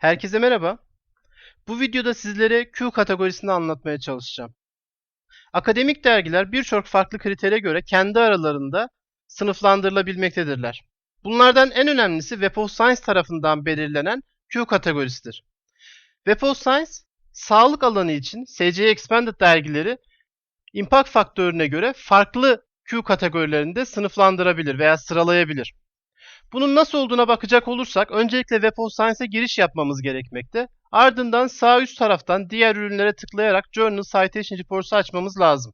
Herkese merhaba. Bu videoda sizlere Q kategorisini anlatmaya çalışacağım. Akademik dergiler birçok farklı kritere göre kendi aralarında sınıflandırılabilmektedirler. Bunlardan en önemlisi Web of Science tarafından belirlenen Q kategorisidir. Web of Science, sağlık alanı için SCI Expanded dergileri impact faktörüne göre farklı Q kategorilerinde sınıflandırabilir veya sıralayabilir. Bunun nasıl olduğuna bakacak olursak öncelikle Web of Science'e giriş yapmamız gerekmekte. Ardından sağ üst taraftan diğer ürünlere tıklayarak Journal Citation Reports'u açmamız lazım.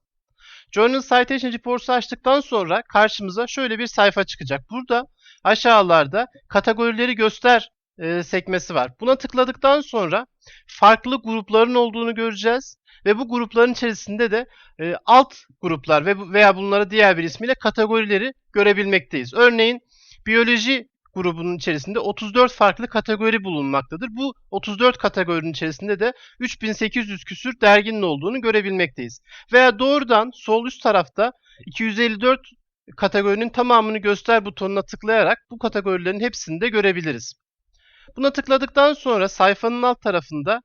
Journal Citation Reports'u açtıktan sonra karşımıza şöyle bir sayfa çıkacak. Burada aşağılarda kategorileri göster e, sekmesi var. Buna tıkladıktan sonra farklı grupların olduğunu göreceğiz ve bu grupların içerisinde de e, alt gruplar ve veya bunlara diğer bir ismiyle kategorileri görebilmekteyiz. Örneğin biyoloji grubunun içerisinde 34 farklı kategori bulunmaktadır. Bu 34 kategorinin içerisinde de 3800 küsür derginin olduğunu görebilmekteyiz. Veya doğrudan sol üst tarafta 254 kategorinin tamamını göster butonuna tıklayarak bu kategorilerin hepsini de görebiliriz. Buna tıkladıktan sonra sayfanın alt tarafında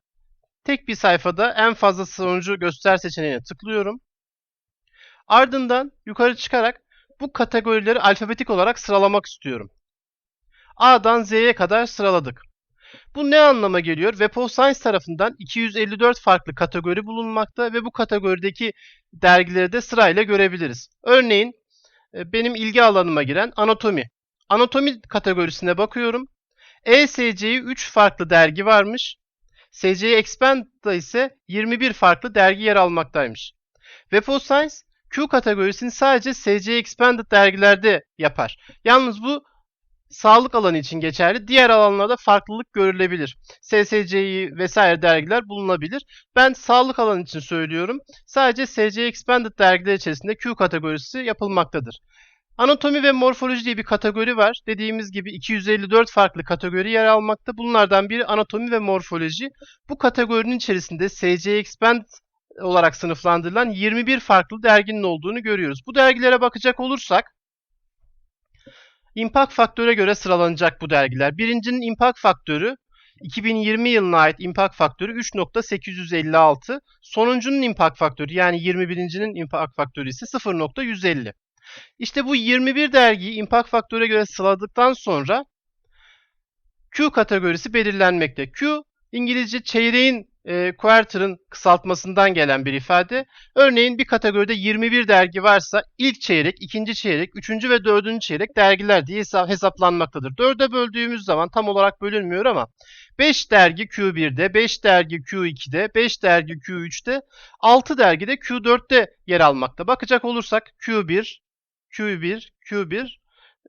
tek bir sayfada en fazla sonucu göster seçeneğine tıklıyorum. Ardından yukarı çıkarak bu kategorileri alfabetik olarak sıralamak istiyorum. A'dan Z'ye kadar sıraladık. Bu ne anlama geliyor? Web of Science tarafından 254 farklı kategori bulunmakta ve bu kategorideki dergileri de sırayla görebiliriz. Örneğin e, benim ilgi alanıma giren anatomi. Anatomi kategorisine bakıyorum. ESC'yi 3 farklı dergi varmış. SCI Expand'da ise 21 farklı dergi yer almaktaymış. Web of Science Q kategorisini sadece SCI Expanded dergilerde yapar. Yalnız bu sağlık alanı için geçerli. Diğer alanlarda farklılık görülebilir. SSCI vesaire dergiler bulunabilir. Ben sağlık alanı için söylüyorum. Sadece SCI Expanded dergiler içerisinde Q kategorisi yapılmaktadır. Anatomi ve morfoloji diye bir kategori var. Dediğimiz gibi 254 farklı kategori yer almakta. Bunlardan biri anatomi ve morfoloji. Bu kategorinin içerisinde SCI Expanded olarak sınıflandırılan 21 farklı derginin olduğunu görüyoruz. Bu dergilere bakacak olursak impact faktöre göre sıralanacak bu dergiler. Birincinin impact faktörü 2020 yılına ait impact faktörü 3.856. Sonuncunun impact faktörü yani 21.'nin impact faktörü ise 0.150. İşte bu 21 dergiyi impact faktöre göre sıraladıktan sonra Q kategorisi belirlenmekte. Q İngilizce çeyreğin e, quarter'ın kısaltmasından gelen bir ifade. Örneğin bir kategoride 21 dergi varsa ilk çeyrek, ikinci çeyrek, üçüncü ve dördüncü çeyrek dergiler diye hesaplanmaktadır. Dörde böldüğümüz zaman tam olarak bölünmüyor ama 5 dergi Q1'de, 5 dergi Q2'de, 5 dergi Q3'te, 6 dergi de Q4'te yer almakta. Bakacak olursak Q1, Q1, Q1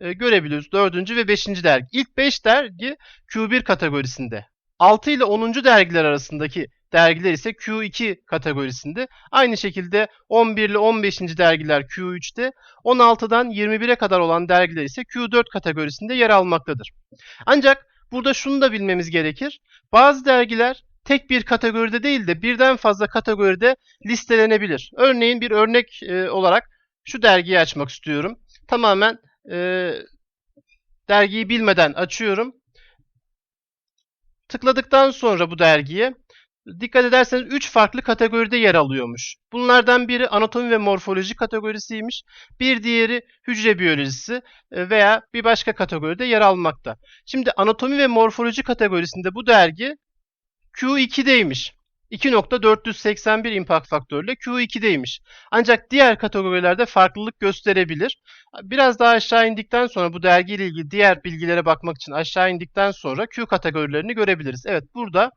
e, görebiliyoruz. Dördüncü ve beşinci dergi. İlk 5 dergi Q1 kategorisinde. 6 ile 10. dergiler arasındaki dergiler ise Q2 kategorisinde. Aynı şekilde 11 ile 15. dergiler Q3'te, 16'dan 21'e kadar olan dergiler ise Q4 kategorisinde yer almaktadır. Ancak burada şunu da bilmemiz gerekir. Bazı dergiler tek bir kategoride değil de birden fazla kategoride listelenebilir. Örneğin bir örnek e, olarak şu dergiyi açmak istiyorum. Tamamen e, dergiyi bilmeden açıyorum. Tıkladıktan sonra bu dergiye dikkat ederseniz 3 farklı kategoride yer alıyormuş. Bunlardan biri anatomi ve morfoloji kategorisiymiş. Bir diğeri hücre biyolojisi e, veya bir başka kategoride yer almakta. Şimdi anatomi ve morfoloji kategorisinde bu dergi Q2'deymiş. 2.481 impact faktörle Q2'deymiş. Ancak diğer kategorilerde farklılık gösterebilir. Biraz daha aşağı indikten sonra bu dergiyle ilgili diğer bilgilere bakmak için aşağı indikten sonra Q kategorilerini görebiliriz. Evet burada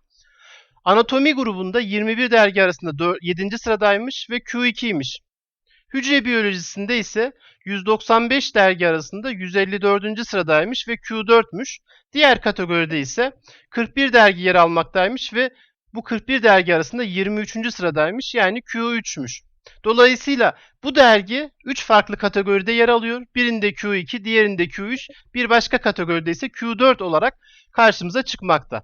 anatomi grubunda 21 dergi arasında 7. sıradaymış ve Q2'ymiş. Hücre biyolojisinde ise 195 dergi arasında 154. sıradaymış ve Q4'müş. Diğer kategoride ise 41 dergi yer almaktaymış ve bu 41 dergi arasında 23. sıradaymış yani Q3'müş. Dolayısıyla bu dergi 3 farklı kategoride yer alıyor. Birinde Q2, diğerinde Q3, bir başka kategoride ise Q4 olarak karşımıza çıkmakta.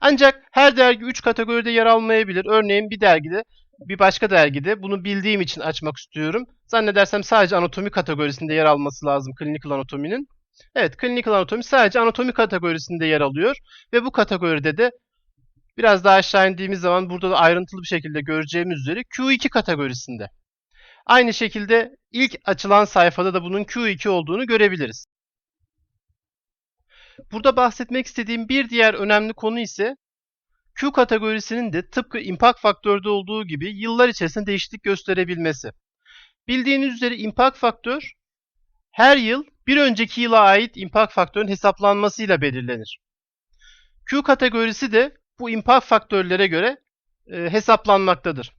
Ancak her dergi 3 kategoride yer almayabilir. Örneğin bir dergide, bir başka dergide bunu bildiğim için açmak istiyorum. Zannedersem sadece anatomi kategorisinde yer alması lazım clinical anatominin. Evet, Clinical Anatomy sadece anatomi kategorisinde yer alıyor ve bu kategoride de biraz daha aşağı indiğimiz zaman burada da ayrıntılı bir şekilde göreceğimiz üzere Q2 kategorisinde. Aynı şekilde ilk açılan sayfada da bunun Q2 olduğunu görebiliriz. Burada bahsetmek istediğim bir diğer önemli konu ise Q kategorisinin de tıpkı impact faktörde olduğu gibi yıllar içerisinde değişiklik gösterebilmesi. Bildiğiniz üzere impact faktör her yıl bir önceki yıla ait impact faktörün hesaplanmasıyla belirlenir. Q kategorisi de bu impact faktörlere göre e, hesaplanmaktadır.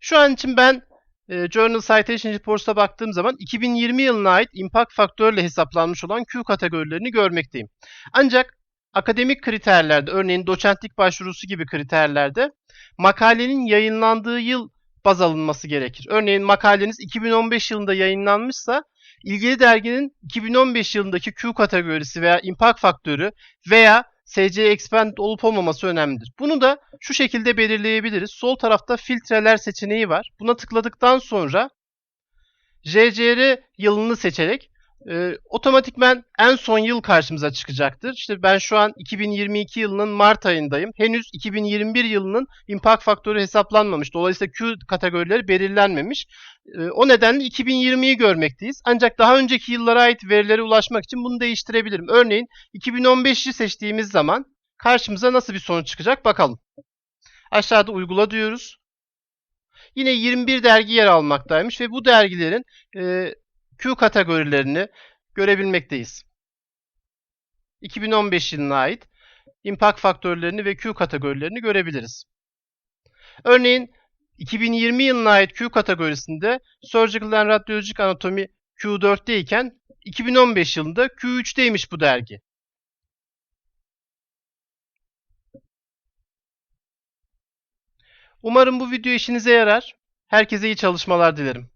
Şu an için ben e, Journal Citation Reports'a baktığım zaman 2020 yılına ait impact faktörle hesaplanmış olan Q kategorilerini görmekteyim. Ancak akademik kriterlerde, örneğin doçentlik başvurusu gibi kriterlerde makalenin yayınlandığı yıl baz alınması gerekir. Örneğin makaleniz 2015 yılında yayınlanmışsa ilgili derginin 2015 yılındaki Q kategorisi veya impact faktörü veya SC expand olup olmaması önemlidir. Bunu da şu şekilde belirleyebiliriz. Sol tarafta filtreler seçeneği var. Buna tıkladıktan sonra JCR yılını seçerek e, otomatikmen en son yıl karşımıza çıkacaktır. İşte ben şu an 2022 yılının Mart ayındayım. Henüz 2021 yılının impact faktörü hesaplanmamış. Dolayısıyla Q kategorileri belirlenmemiş. E, o nedenle 2020'yi görmekteyiz. Ancak daha önceki yıllara ait verilere ulaşmak için bunu değiştirebilirim. Örneğin 2015'i seçtiğimiz zaman karşımıza nasıl bir sonuç çıkacak bakalım. Aşağıda uygula diyoruz. Yine 21 dergi yer almaktaymış ve bu dergilerin e, Q kategorilerini görebilmekteyiz. 2015 yılına ait impact faktörlerini ve Q kategorilerini görebiliriz. Örneğin 2020 yılına ait Q kategorisinde Surgical and Radiologic Anatomy Q4'te iken 2015 yılında Q3'teymiş bu dergi. Umarım bu video işinize yarar. Herkese iyi çalışmalar dilerim.